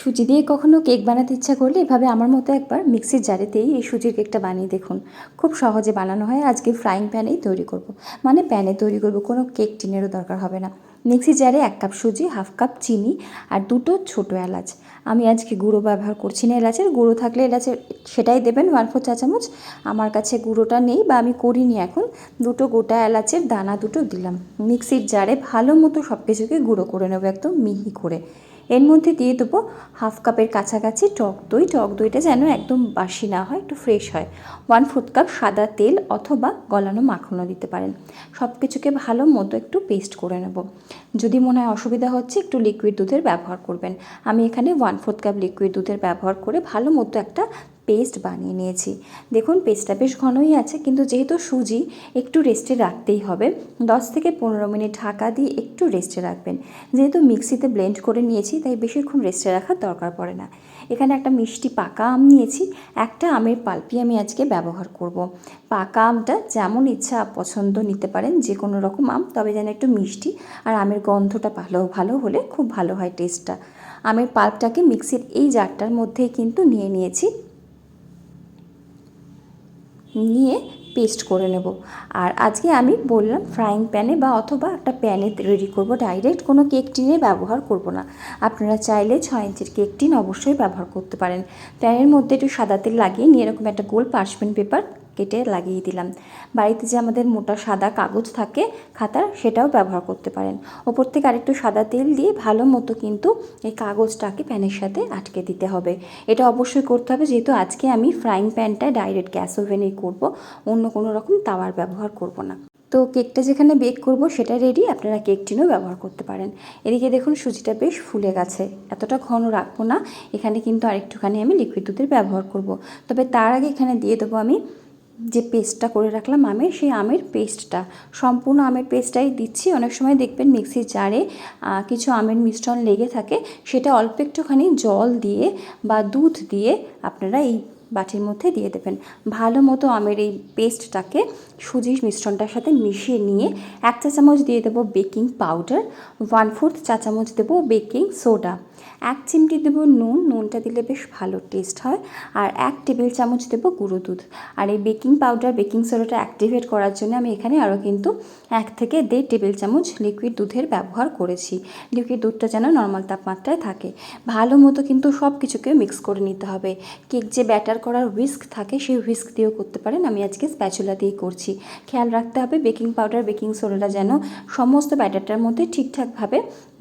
সুজি দিয়ে কখনো কেক বানাতে ইচ্ছা করলে এভাবে আমার মতো একবার মিক্সির জারেতেই এই সুজির কেকটা বানিয়ে দেখুন। খুব সহজে বানানো হয়। আজকে ফ্রাইং প্যানেই তৈরি করব। মানে প্যানে তৈরি করব, কোনো কেক টিনেরও দরকার হবে না। মিক্সির জারে এক কাপ সুজি, হাফ কাপ চিনি আর দুটো ছোটো এলাচ। আমি আজকে গুঁড়ো ব্যবহার করছি না এলাচের। গুঁড়ো থাকলে এলাচের সেটাই দেবেন ওয়ান ফোর চা চামচ। আমার কাছে গুঁড়োটা নেই বা আমি করিনি এখন। দুটো গোটা এলাচের দানা দুটো দিলাম। মিক্সির জারে ভালো মতো সব কিছুকে গুঁড়ো করে নেব একদম মিহি করে। এর মধ্যে দিয়ে দেবো হাফ কাপের কাছাকাছি টক দই। টক দইটা যেন একদম বাসি না হয়, একটু ফ্রেশ হয়। ওয়ান ফোর্থ কাপ সাদা তেল অথবা গলানো মাখনও দিতে পারেন। সব কিছুকে ভালো মতো একটু পেস্ট করে নেব। যদি মনে হয় অসুবিধা হচ্ছে, একটু লিকুইড দুধের ব্যবহার করবেন। আমি এখানে ওয়ান ফোর্থ কাপ লিকুইড দুধের ব্যবহার করে ভালো মতো একটা পেস্ট বানিয়ে নিয়েছি। দেখুন পেস্টটা বেশ ঘনই আছে, কিন্তু যেহেতু সুজি, একটু রেস্টে রাখতেই হবে। দশ থেকে পনেরো মিনিট ঢাকা দিয়ে একটু রেস্টে রাখবেন। যেহেতু মিক্সিতে ব্লেন্ড করে নিয়েছি, তাই বেশিক্ষণ রেস্টে রাখার দরকার পড়ে না। এখানে একটা মিষ্টি পাকা আম নিয়েছি, একটা আমের পাল্পি আমি আজকে ব্যবহার করব। পাকা আমটা যেমন ইচ্ছা পছন্দ নিতে পারেন যে কোনো রকম আম, তবে যেন একটু মিষ্টি আর আমের গন্ধটা ভালো ভালো হলে খুব ভালো হয় টেস্টটা আমের পাল্পটাকে মিক্সির এই জারটার মধ্যেই কিন্তু নিয়ে নিয়েছি। নিয়ে পেস্ট করে নেব। আর আজকে আমি বললাম ফ্রাইং প্যানে বা অথবা একটা প্যানে রেডি করব ডাইরেক্ট কোনো কেক টিনে ব্যবহার করব না। আপনারা চাইলে ছয় ইঞ্চির কেক টিন অবশ্যই ব্যবহার করতে পারেন। প্যানের মধ্যে একটু সাদা তেল লাগিয়ে নিয়ে এরকম একটা গোল পার্সমেন্ট পেপার কেটে লাগিয়ে দিলাম। বাড়িতে যে আমাদের মোটা সাদা কাগজ থাকে খাতার, সেটাও ব্যবহার করতে পারেন। ওপর থেকে আরেকটু সাদা তেল দিয়ে ভালো মতো কিন্তু এই কাগজটাকে প্যানের সাথে আটকে দিতে হবে। এটা অবশ্যই করতে হবে, যেহেতু আজকে আমি ফ্রাইং প্যানটা ডাইরেক্ট গ্যাস ওভেনেই করব, অন্য কোনো রকম তাওয়ার ব্যবহার করব না। তো কেকটা যেখানে বেক করব, সেটা রেডি আপনারা কেক টিনও ব্যবহার করতে পারেন। এদিকে দেখুন সুজিটা বেশ ফুলে গেছে। এতটা ঘন রাখব না, এখানে কিন্তু আরেকটুখানি আমি লিকুইড দুধের ব্যবহার করব। তবে তার আগে এখানে দিয়ে দেবো আমি যে পেস্টটা করে রাখলাম আমের, সেই আমের পেস্টটা, সম্পূর্ণ আমের পেস্টটাই দিচ্ছি। অনেক সময় দেখবেন মিক্সির জারে কিছু আমের মিশ্রণ লেগে থাকে। সেটা অল্প একটুখানি জল দিয়ে বা দুধ দিয়ে আপনারা এই বাটির মধ্যে দিয়ে দেবেন। ভালো মতো আমের এই পেস্টটাকে সুজির মিশ্রণটার সাথে মিশিয়ে নিয়ে এক চা চামচ দিয়ে দেবো বেকিং পাউডার, ওয়ান ফোর্থ চা চামচ দেবো বেকিং সোডা। এক চিমটি দেবো নুন, নুনটা দিলে বেশ ভালো টেস্ট হয়। আর এক টেবিল চামচ দেবো গুঁড়ো দুধ। আর এই বেকিং পাউডার, বেকিং সোডাটা অ্যাক্টিভেট করার জন্য আমি এখানে আরও কিন্তু এক থেকে দেড় টেবিল চামচ লিকুইড দুধের ব্যবহার করেছি। লিকুইড দুধটা যেন নর্মাল তাপমাত্রায় থাকে। ভালো মতো কিন্তু সব কিছুকে মিক্স করে নিতে হবে। কেক যে ব্যাটার করার হুইস্ক থাকে, সেই হুইস্ক দিয়েও করতে পারেন। আমি আজকে স্প্যাচুলা দিয়ে করছি। খেয়াল রাখতে হবে বেকিং পাউডার বেকিং সোডাটা যেন সমস্ত ব্যাটারটার মধ্যে ঠিকঠাকভাবে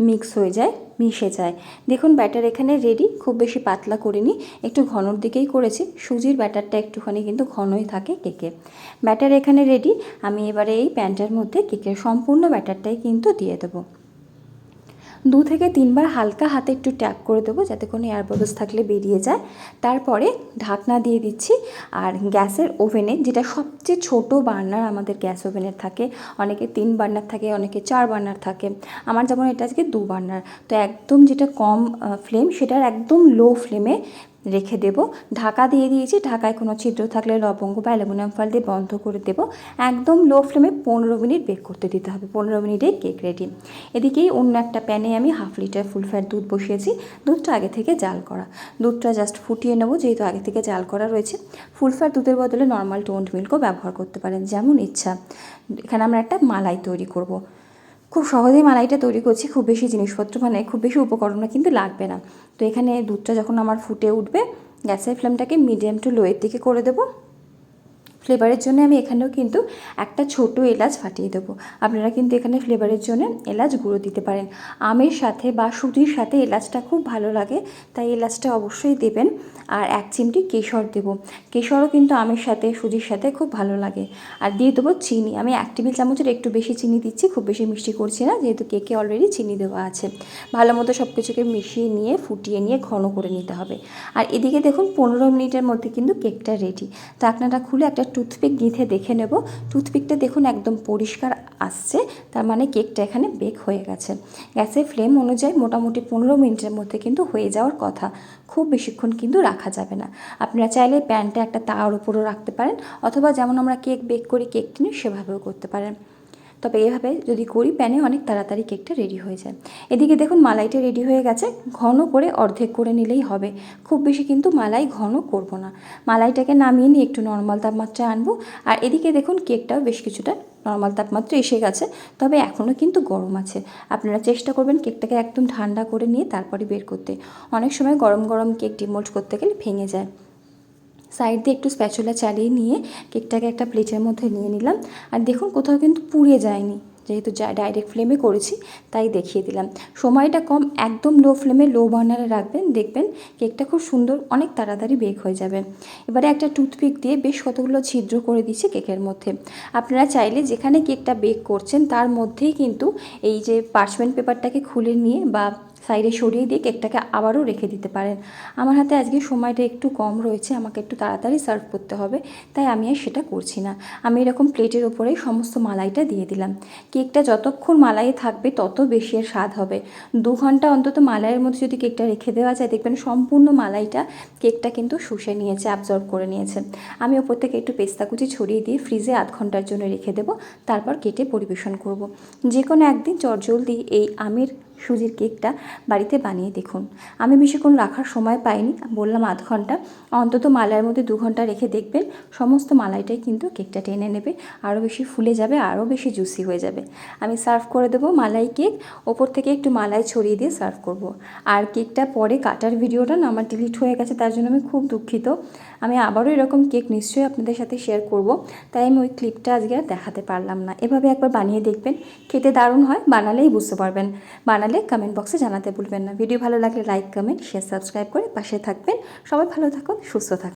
মিক্স হয়ে যায়, মিশে যায়। দেখুন, ব্যাটার এখানে রেডি খুব বেশি পাতলা করিনি, একটু ঘনর দিকেই করেছি। সুজির ব্যাটারটা একটুখানি কিন্তু ঘনই থাকে কেকে ব্যাটার এখানে রেডি আমি এবারে এই প্যানটার মধ্যে কেকের সম্পূর্ণ ব্যাটারটাই কিন্তু দিয়ে দেবো। দু থেকে তিনবার হালকা হাতে একটু ট্যাপ করে দেবো যাতে কোনো এয়ার বাবলস থাকলে বেরিয়ে যায়। তারপরে ঢাকনা দিয়ে দিচ্ছি আর গ্যাসের ওভেনে, যেটা সবচেয়ে ছোট বার্নার আমাদের গ্যাস ওভেনের থাকে, অনেকে তিন বার্নার থাকে, অনেকে চার বার্নার থাকে, আমার যেমন এটা আজকে দু বার্নার। তো একদম যেটা কম ফ্লেম সেটার একদম লো ফ্লেমে রেখে দেব। ঢাকা দিয়ে দিয়েছি। ঢাকায় কোনো ছিদ্র থাকলে লবঙ্গ বা অ্যালুমিনিয়াম ফয়েল দিয়ে বন্ধ করে দেব। একদম লো ফ্লেমে পনেরো মিনিট বেক করতে দিতে হবে। পনেরো মিনিটে কেক রেডি। এদিকেই অন্য একটা প্যানে আমি হাফ লিটার ফুল ফ্যাট দুধ বসিয়েছি। দুধটা আগে থেকে জাল করা। দুধটা জাস্ট ফুটিয়ে নেব, যেহেতু আগে থেকে জাল করা রয়েছে। ফুল ফ্যাট দুধের বদলে নর্মাল টোন্ড মিল্কও ব্যবহার করতে পারেন, যেমন ইচ্ছা। এখানে আমরা একটা মালাই তৈরি করব। খুব সহজেই মালাইটা তৈরি করছি, খুব বেশি জিনিসপত্র মানে খুব বেশি উপকরণও কিন্তু লাগবে না। তো এখানে দুধটা যখন আমার ফুটে উঠবে, গ্যাসের ফ্লেমটাকে মিডিয়াম টু লোয়ের দিকে করে দেবো। ফ্লেভারের জন্য আমি এখানেও কিন্তু একটা ছোট এলাচ ফাটিয়ে দেবো। আপনারা কিন্তু এখানে ফ্লেভারের জন্য এলাচ গুঁড়ো দিতে পারেন। আমের সাথে বা সুজির সাথে এলাচটা খুব ভালো লাগে, তাই এলাচটা অবশ্যই দেবেন। আর এক চিমটি কেশর দেবো। কেশরও কিন্তু আমের সাথে, সুজির সাথে খুব ভালো লাগে। আর দিয়ে দেবো চিনি। আমি এক টেবিল চামচের একটু বেশি চিনি দিচ্ছি, খুব বেশি মিষ্টি করছি না, যেহেতু কেকে অলরেডি চিনি দেওয়া আছে। ভালো মতো সব কিছুকে মিশিয়ে নিয়ে, ফুটিয়ে নিয়ে ঘন করে নিতে হবে। আর এদিকে দেখুন, পনেরো মিনিটের মধ্যে কিন্তু কেকটা রেডি ঢাকনাটা খুলে একটা টুথপিক গিঁথে দেখে নেব। টুথপিকটা দেখুন একদম পরিষ্কার আসছে, তার মানে কেকটা এখানে বেক হয়ে গেছে। গ্যাসের ফ্লেম অনুযায়ী মোটামুটি পনেরো মিনিটের মধ্যে কিন্তু হয়ে যাওয়ার কথা। খুব বেশিক্ষণ কিন্তু রাখা যাবে না। আপনারা চাইলে প্যানটা একটা তাওয়ার উপরও রাখতে পারেন, অথবা যেমন আমরা কেক বেক করি, কেক নিয়ে সেভাবেও করতে পারেন। তবে এভাবে যদি করি, প্যানে অনেক তাড়াতাড়ি কেকটা রেডি হয়ে যায়। এদিকে দেখুন, মালাইটা রেডি হয়ে গেছে। ঘন করে অর্ধেক করে নিলেই হবে। খুব বেশি কিন্তু মালাই ঘন করব না। মালাইটাকে নামিয়ে নিয়ে একটু নর্মাল তাপমাত্রায় আনব। আর এদিকে দেখুন, কেকটাও বেশ কিছুটা নর্মাল তাপমাত্রা এসে গেছে। তবে এখনও কিন্তু গরম আছে। আপনারা চেষ্টা করবেন কেকটাকে একদম ঠান্ডা করে নিয়ে তারপরে বের করতে। অনেক সময় গরম গরম কেক ডিমোল্ড করতে গেলে ভেঙে যায়। সাইড দিয়ে একটু স্প্যাচুলা চালিয়ে নিয়ে কেকটাকে একটা প্লেটের মধ্যে নিয়ে নিলাম। আর দেখুন কোথাও কিন্তু পুড়ে যায়নি। যেহেতু ডাইরেক্ট ফ্লেমে করেছি, তাই দেখিয়ে দিলাম। সময়টা কম, একদম লো ফ্লেমে লো বার্নারে রাখবেন। দেখবেন কেকটা খুব সুন্দর, অনেক তাড়াতাড়ি বেক হয়ে যাবে। এবারে একটা টুথপিক দিয়ে বেশ কতগুলো ছিদ্র করে দিচ্ছি কেকের মধ্যে। আপনারা চাইলে যেখানে কেকটা বেক করছেন, তার মধ্যেই কিন্তু এই যে পার্চমেন্ট পেপারটাকে খুলে নিয়ে বা সাইডে সরিয়ে দিয়ে কেকটাকে আবারও রেখে দিতে পারেন। আমার হাতে আজকে সময়টা একটু কম রয়েছে, আমাকে একটু তাড়াতাড়ি সার্ভ করতে হবে, তাই আমি আর সেটা করছি না। আমি এরকম প্লেটের ওপরেই সমস্ত মালাইটা দিয়ে দিলাম। কেকটা যতক্ষণ মালাইয়ে থাকবে, তত বেশি এর স্বাদ হবে। দু ঘণ্টা অন্তত মালাইয়ের মধ্যে যদি কেকটা রেখে দেওয়া যায়, দেখবেন সম্পূর্ণ মালাইটা কেকটা কিন্তু শুষে নিয়েছে অ্যাবজর্ব করে নিয়েছে। আমি ওপর থেকে একটু পেস্তা কুচি ছড়িয়ে দিয়ে ফ্রিজে আধ ঘণ্টার জন্য রেখে দেবো, তারপর কেটে পরিবেশন করব। যে কোনো একদিন চটজলদি এই আমের সুজির কেকটা বাড়িতে বানিয়ে দেখুন। আমি বেশিক্ষণ রাখার সময় পাইনি, বললাম আধ ঘণ্টা। অন্তত মালাইয়ের মধ্যে দু ঘণ্টা রেখে দেখবেন, সমস্ত মালাইটাই কিন্তু কেকটা টেনে নেবে, আরও বেশি ফুলে যাবে, আরও বেশি জুসি হয়ে যাবে। আমি সার্ভ করে দেবো মালাই কেক, ওপর থেকে একটু মালাই ছড়িয়ে দিয়ে সার্ভ করব। আর কেকটা পরে কাটার ভিডিওটা না আমার ডিলিট হয়ে গেছে, তার জন্য আমি খুব দুঃখিত। আমি আবারও এরকম কেক নিশ্চয়ই আপনাদের সাথে শেয়ার করব। তাই আমি ওই ক্লিপটা আজকে আর দেখাতে পারলাম না। এভাবে একবার বানিয়ে দেখবেন, খেতে দারুণ হয়, বানালেই বুঝতে পারবেন। বানালে কমেন্ট বক্সে জানাতে ভুলবেন না। ভিডিও ভালো লাগলে লাইক কমেন্ট শেয়ার সাবস্ক্রাইব করে পাশে থাকবেন। সবাই ভালো থাকুন, সুস্থ থাকুন।